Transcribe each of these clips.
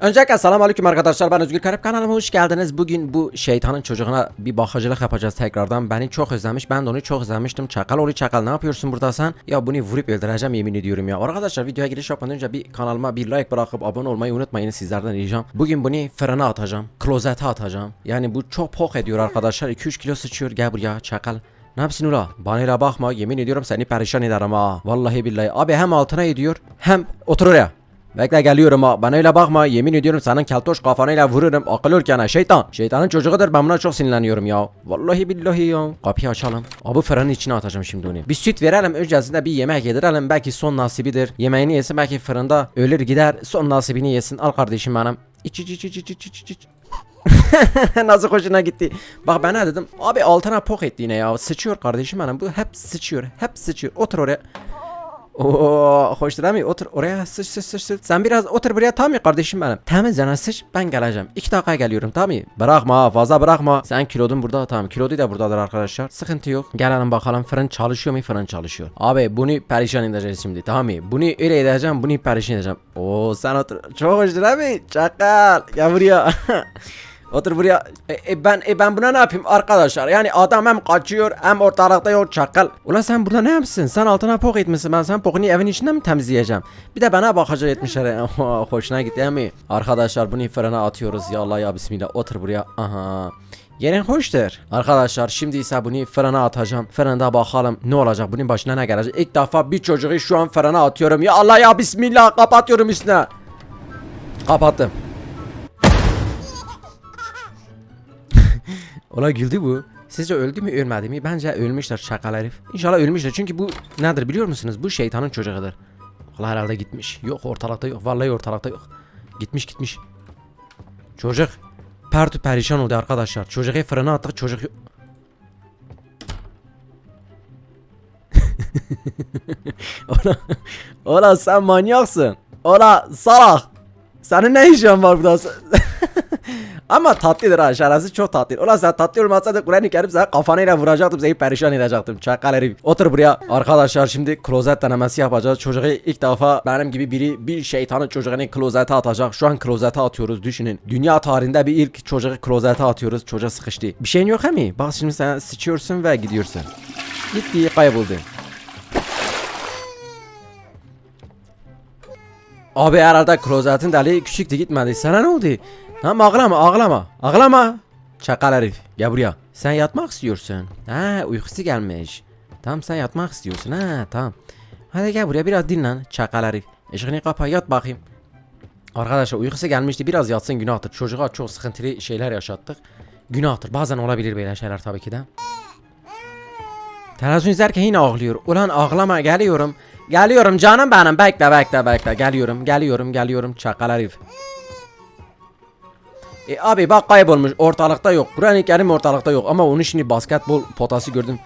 Öncelikle selam aleyküm arkadaşlar ben Özgür Karip kanalıma hoş geldiniz. Bugün bu şeytanın çocuğuna bir bakıcılık yapacağız tekrardan. Beni çok özlemiş ben de onu çok özlemiştim. Çakal oğlu çakal ne yapıyorsun burada sen? Ya bunu vurup öldüreceğim yemin ediyorum ya. Arkadaşlar videoya giriş yapmadan önce bir kanalıma bir like bırakıp abone olmayı unutmayın sizlerden ricam. Bugün bunu fırına atacağım. Klozete atacağım. Yani bu çok pok ediyor arkadaşlar. 2-3 kilo sıçıyor gel buraya çakal. Ne yapsın ula? Bana öyle bakma yemin ediyorum seni perişan ederim ha. Vallahi billahi. Abi hem altına ediyor hem otur oraya. Bekle geliyorum ha. Bana öyle bakma. Yemin ediyorum senin keltoş kafanıyla vururum. Akıl ülkene şeytan. Şeytanın çocuğudur ben buna çok sinirleniyorum ya. Vallahi billahi ya. Kapıyı açalım. Abi fırının içine atacağım şimdi onu. Bir süt verelim öncesinde bir yemek yedirelim. Belki son nasibidir. Yemeğini yesin belki fırında ölür gider. Son nasibini yesin. Al kardeşim benim. İç iç iç iç iç iç iç iç. Nasıl hoşuna gitti. Bak ben ne dedim? Abi altına pok etti ya. Sıçıyor kardeşim benim. Bu hep sıçıyor. Hep sıçıyor. Otur oraya. Oo, hoş değil mi? Otur oraya sıç sıç sıç sıç. Sen biraz otur buraya tamam mı kardeşim benim? Temiz yana sıç ben geleceğim. İki dakika geliyorum tamam mı? Bırakma fazla bırakma. Sen kilodun burada tamam. Kilodu da buradadır arkadaşlar. Sıkıntı yok. Gelelim bakalım fırın çalışıyor mu? Fırın çalışıyor. Abi bunu perişan edeceğiz şimdi tamam mı? Bunu öyle edeceğim bunu perişan edeceğim. Oo sen otur. Çok hoş değil mi? Çakal. Gel buraya. Otur buraya. E, e, ben e, ben buna ne yapayım arkadaşlar? Yani adam hem kaçıyor hem ortalıkta yok çakal. Ulan sen burada ne yapsın? Sen altına pok etmişsin. Ben sen pokunu evin içinde mi temizleyeceğim? Bir de bana bakacak etmişler. Hoşuna gitti mi? Arkadaşlar bunu fırına atıyoruz. Ya Allah ya bismillah. Otur buraya. Aha. Yerin hoştur. Arkadaşlar şimdi ise bunu fırına atacağım. Fırında bakalım ne olacak bunun başına ne gelecek. İlk defa bir çocuğu şu an fırına atıyorum. Ya Allah ya bismillah kapatıyorum üstüne. Kapattım. Ola güldü bu. Sizce öldü mü ölmedi mi? Bence ölmüşler şakal herif. İnşallah ölmüşler çünkü bu nedir biliyor musunuz? Bu şeytanın çocuğudur. Valla herhalde gitmiş. Yok ortalıkta yok. Vallahi ortalıkta yok. Gitmiş gitmiş. Çocuk pertü perişan oldu arkadaşlar. Çocuğu fırına attık çocuk yok. Ola, ola sen manyaksın. Ola salak. Senin ne işin var burada? Ama tatlıdır ha şarası çok tatlı. Ulan sen tatlı olmasa da Kur'an-ı Kerim sana kafanıyla vuracaktım seni perişan edecektim. Çakal herif. Otur buraya. Arkadaşlar şimdi klozet denemesi yapacağız. Çocuğu ilk defa benim gibi biri bir şeytanın çocuğunu klozete atacak. Şu an klozete atıyoruz düşünün. Dünya tarihinde bir ilk çocuğu klozete atıyoruz. Çocuğa sıkıştı. Bir şeyin yok mi? Bak şimdi sen sıçıyorsun ve gidiyorsun. Gitti kayboldu. Abi herhalde klozetin deliği küçüktü gitmedi. Sana ne oldu? Tamam ağlama ağlama. Ağlama. Çakal herif. Gel buraya. Sen yatmak istiyorsun. Ha uykusu gelmiş. Tamam sen yatmak istiyorsun ha tamam. Hadi gel buraya biraz dinlen. Çakal herif. Işığını kapa yat bakayım. Arkadaşlar uykusu gelmişti biraz yatsın günahtır. Çocuğa çok sıkıntılı şeyler yaşattık. Günahtır. Bazen olabilir böyle şeyler tabii ki de. Televizyon izlerken yine ağlıyor. Ulan ağlama geliyorum. Geliyorum canım benim. Bekle bekle bekle. Geliyorum geliyorum geliyorum. Çakal herif. E abi bak kaybolmuş. Ortalıkta yok. Kur'an-ı Kerim ortalıkta yok. Ama onun şimdi basketbol potası gördüm.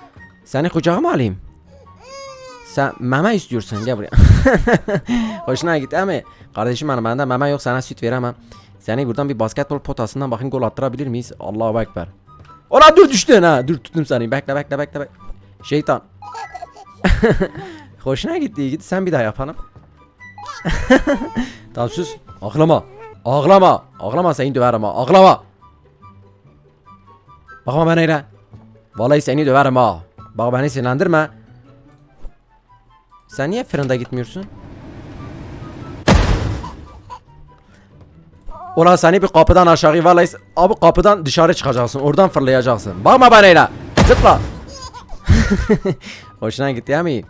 Seni kucağıma alayım. Sen meme istiyorsun gel buraya. Hoşuna gitti ama kardeşim benim bende meme yok sana süt veremem. Seni buradan bir basketbol potasından bakın gol attırabilir miyiz? Allahu ekber. Ola dur düştün ha. Dur tuttum seni. Bekle bekle bekle. bekle. Şeytan. Hoşuna gitti. Git sen bir daha yapalım. tamam sus. Ağlama. Ağlama. Ağlama seni döverim ha. Ağlama. Bakma bana öyle. Vallahi seni döverim ha. Bak beni sinirlendirme. Sen niye fırında gitmiyorsun? Ulan seni bir kapıdan aşağı vallahi abi kapıdan dışarı çıkacaksın. Oradan fırlayacaksın. Bakma bana öyle. Zıpla. Hoşuna gitti ya mi?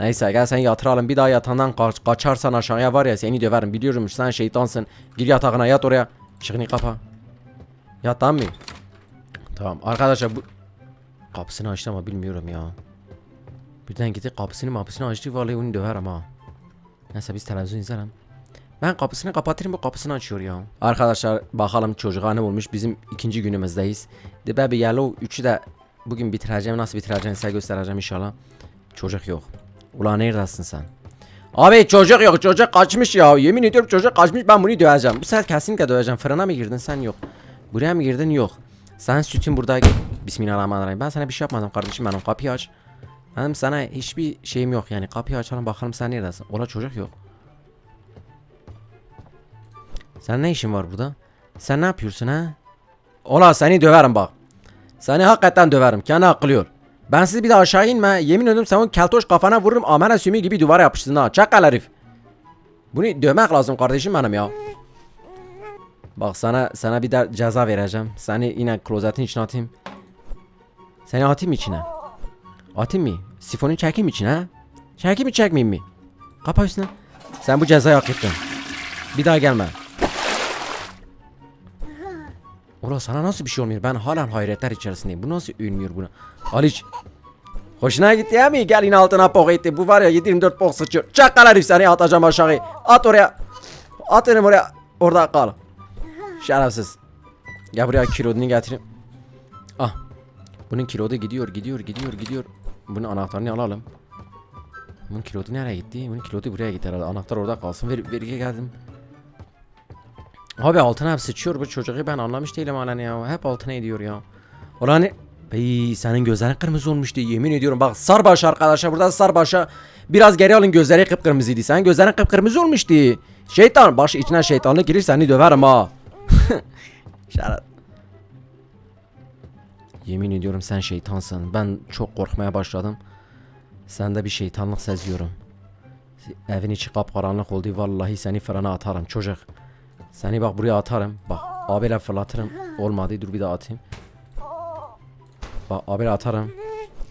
Neyse gel sen yatıralım. Bir daha yatağından kaç, kaçarsan aşağıya var ya seni döverim. Biliyorum sen şeytansın. Gir yatağına yat oraya. Çıkını kapa. Yat tamam mı? Tamam. Arkadaşlar bu Kapısını açtı ama bilmiyorum ya. Birden gitti kapısını kapısını açtı. Vallahi onu döverim ha. Neyse biz televizyon izleyelim. Ben kapısını kapatırım bu kapısını açıyor ya. Arkadaşlar bakalım çocuğa ne olmuş. Bizim ikinci günümüzdeyiz. The Baby Yellow 3'ü de bugün bitireceğim. Nasıl bitireceğim size göstereceğim inşallah. Çocuk yok. Ulan neredesin sen? Abi çocuk yok çocuk kaçmış ya. Yemin ediyorum çocuk kaçmış ben bunu döveceğim. Bu sefer kesinlikle döveceğim. Fırına mı girdin sen? Yok. Buraya mı girdin? Yok. Sen sütün burada Bismillahirrahmanirrahim. Ben sana bir şey yapmadım kardeşim benim kapıyı aç. Benim sana hiçbir şeyim yok yani. Kapıyı açalım bakalım sen neredesin? Ola çocuk yok. Sen ne işin var burada? Sen ne yapıyorsun ha? Ola seni döverim bak. Seni hakikaten döverim. Kendi akılıyor. Ben sizi bir daha aşağı inme. Yemin ediyorum sen o keltoş kafana vururum. Amena sümüğü gibi duvara yapıştın ha. Çakal herif. Bunu dövmek lazım kardeşim benim ya. Bak sana sana bir de ceza vereceğim. Seni yine klozetin içine atayım. Seni atayım içine. Atayım mı? Sifonu çekeyim içine. Çekeyim mi çekmeyeyim mi? Kapa üstüne. Sen bu cezayı hak ettin. Bir daha gelme. Ulan sana nasıl bir şey olmuyor? Ben halen hayretler içerisindeyim. Bu nasıl ölmüyor buna? Aliç. Hoşuna gitti ya mi? Gel yine altına etti. Bu var ya 7-24 bok sıçıyor. Çakal herif seni atacağım aşağı. At oraya. At benim oraya. Orada kal. Şerefsiz. Gel buraya kilodunu getireyim. Ah. Bunun kilodu gidiyor, gidiyor, gidiyor, gidiyor. Bunun anahtarını alalım. Bunun kilodu nereye gitti? Bunun kilodu buraya gitti herhalde. Anahtar orada kalsın. Ver, vergiye geldim. Abi altına hep sıçıyor bu çocuğu ben anlamış değilim halen ya. Hep altına ediyor ya. Ulan ne? Ey senin gözlerin kırmızı olmuştu yemin ediyorum. Bak sarbaş arkadaşlar burada sarbaşa biraz geri alın gözleri kıpkırmızıydı. Senin gözlerin kıpkırmızı olmuştu. Şeytan baş içine şeytanlık girir seni döverim ha. Şeref. Yemin ediyorum sen şeytansın. Ben çok korkmaya başladım. Sende bir şeytanlık seziyorum. Evin içi kapkaranlık oldu. Vallahi seni fırına atarım çocuk. Seni bak buraya atarım. Bak abiyle fırlatırım. Olmadı dur bir daha atayım. Bak abiyle atarım.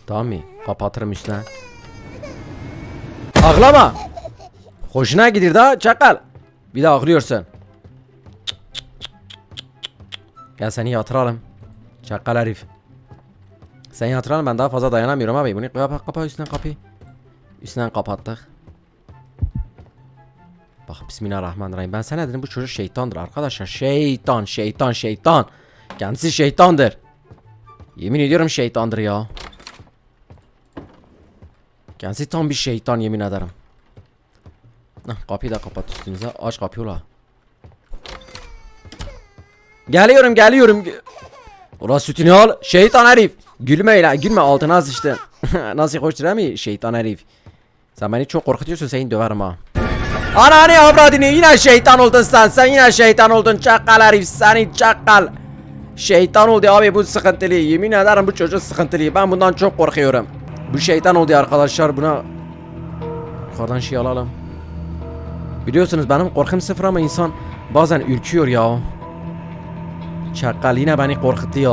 Tamam mı? Kapatırım üstüne. Ağlama. Hoşuna gidir daha çakal. Bir daha ağlıyorsun. Gel seni yatıralım. Çakal herif. Sen yatıralım ben daha fazla dayanamıyorum abi. Bunu kapa kapa üstüne kapıyı. Üstünden kapattık. Bak bismillahirrahmanirrahim. Ben sana dedim bu çocuk şeytandır arkadaşlar. Şeytan, şeytan, şeytan. Kendisi şeytandır. Yemin ediyorum şeytandır ya. Kendisi tam bir şeytan yemin ederim. Hah, kapıyı da kapat üstünüze. Aç kapıyı ula. Geliyorum geliyorum. Ulan sütünü al. Şeytan herif. Gülme la gülme altına sıçtın. Nasıl hoştur mi şeytan herif. Sen beni çok korkutuyorsun seni döverim ha. Ananı avradını yine şeytan oldun sen. Sen yine şeytan oldun çakal herif seni çakal. Şeytan oldu abi bu sıkıntılı. Yemin ederim bu çocuk sıkıntılı. Ben bundan çok korkuyorum. Bu şeytan oldu arkadaşlar buna. Yukarıdan şey alalım. Biliyorsunuz benim korkum sıfır ama insan bazen ürküyor ya. Çakal yine beni korkuttu ya.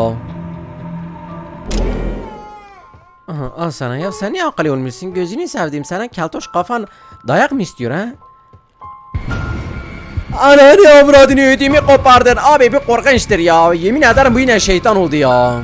Aha, al sana ya sen niye akıllı olmuşsun gözünü sevdiğim sana keltoş kafan dayak mı istiyor ha? Ananı avradını ödümü kopardın abi bir korkunçtur ya yemin ederim bu yine şeytan oldu ya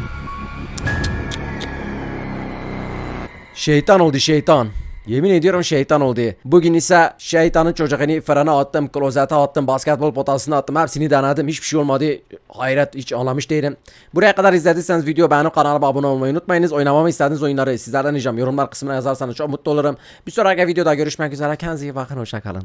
Şeytan oldu şeytan Yemin ediyorum şeytan oldu. Bugün ise şeytanın çocuğunu fırına attım, klozete attım, basketbol potasına attım. Hepsini denedim. Hiçbir şey olmadı. Hayret hiç anlamış değilim. Buraya kadar izlediyseniz video beğenip kanalıma abone olmayı unutmayınız. Oynamamı istediğiniz oyunları sizlerden ricam yorumlar kısmına yazarsanız çok mutlu olurum. Bir sonraki videoda görüşmek üzere. Kendinize iyi bakın. Hoşçakalın.